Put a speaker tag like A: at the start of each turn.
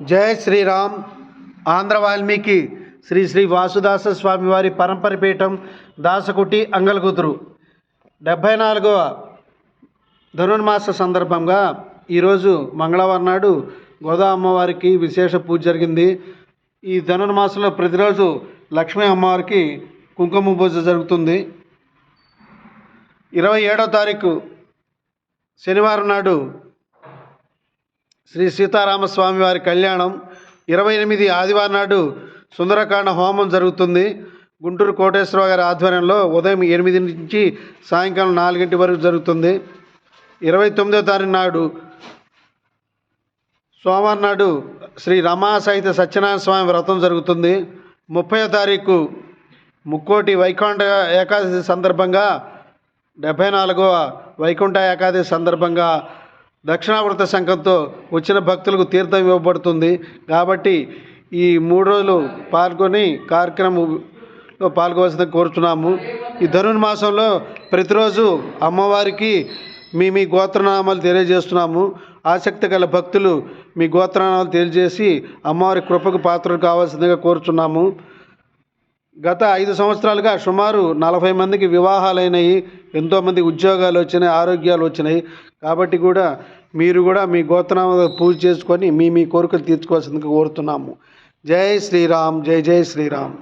A: జయ శ్రీరామ్. ఆంధ్ర వాల్మీకి శ్రీ శ్రీ వాసుదాస స్వామివారి పరంపరపీఠం దాసకుటి అంగలగుతురు డెబ్భై నాలుగవ ధనుర్మాస సందర్భంగా ఈరోజు మంగళవారం నాడు గోదా అమ్మవారికి విశేష పూజ జరిగింది. ఈ ధనుర్మాసంలో ప్రతిరోజు లక్ష్మీ అమ్మవారికి కుంకుమ పూజ జరుగుతుంది. ఇరవై ఏడో తారీఖు శనివారం నాడు శ్రీ సీతారామస్వామి వారి కళ్యాణం ఇరవై ఎనిమిది ఆదివారం నాడు సుందరకాండ హోమం జరుగుతుంది. గుంటూరు కోటేశ్వరరావు గారి ఆధ్వర్యంలో ఉదయం ఎనిమిది నుంచి సాయంకాలం నాలుగింటి వరకు జరుగుతుంది. ఇరవై తొమ్మిదో తారీఖు నాడు సోమవారం నాడు శ్రీ రమాసహిత సత్యనారాయణ స్వామి వ్రతం జరుగుతుంది. ముప్పయో తారీఖు ముక్కోటి వైకుంఠ ఏకాదశి సందర్భంగా డెబ్భై నాలుగవ వైకుంఠ ఏకాదశి సందర్భంగా దక్షిణావృత సంఘంతో వచ్చిన భక్తులకు తీర్థం ఇవ్వబడుతుంది. కాబట్టి ఈ మూడు రోజులు పాల్గొని కార్యక్రమంలో పాల్గొవలసిందని కోరుతున్నాము ఈ ధనుర్మాసంలో ప్రతిరోజు అమ్మవారికి మీ మీ గోత్రనామాలు తెలియజేస్తున్నాము. ఆసక్తి గల భక్తులు మీ గోత్రనామాలు తెలియజేసి అమ్మవారి కృపకు పాత్రలు కావాల్సిందిగా కోరుచున్నాము. గత ఐదు సంవత్సరాలుగా సుమారు నలభై మందికి వివాహాలైనవి ఎంతోమంది ఉద్యోగాలు వచ్చినాయి ఆరోగ్యాలు వచ్చినాయి. కాబట్టి కూడా మీరు కూడా మీ గోత్రనామ పూజ చేసుకొని మీ మీ కోరికలు తీర్చుకోవాల్సిందిగా కోరుతున్నాము. జై శ్రీరామ్ జై జై శ్రీరామ్.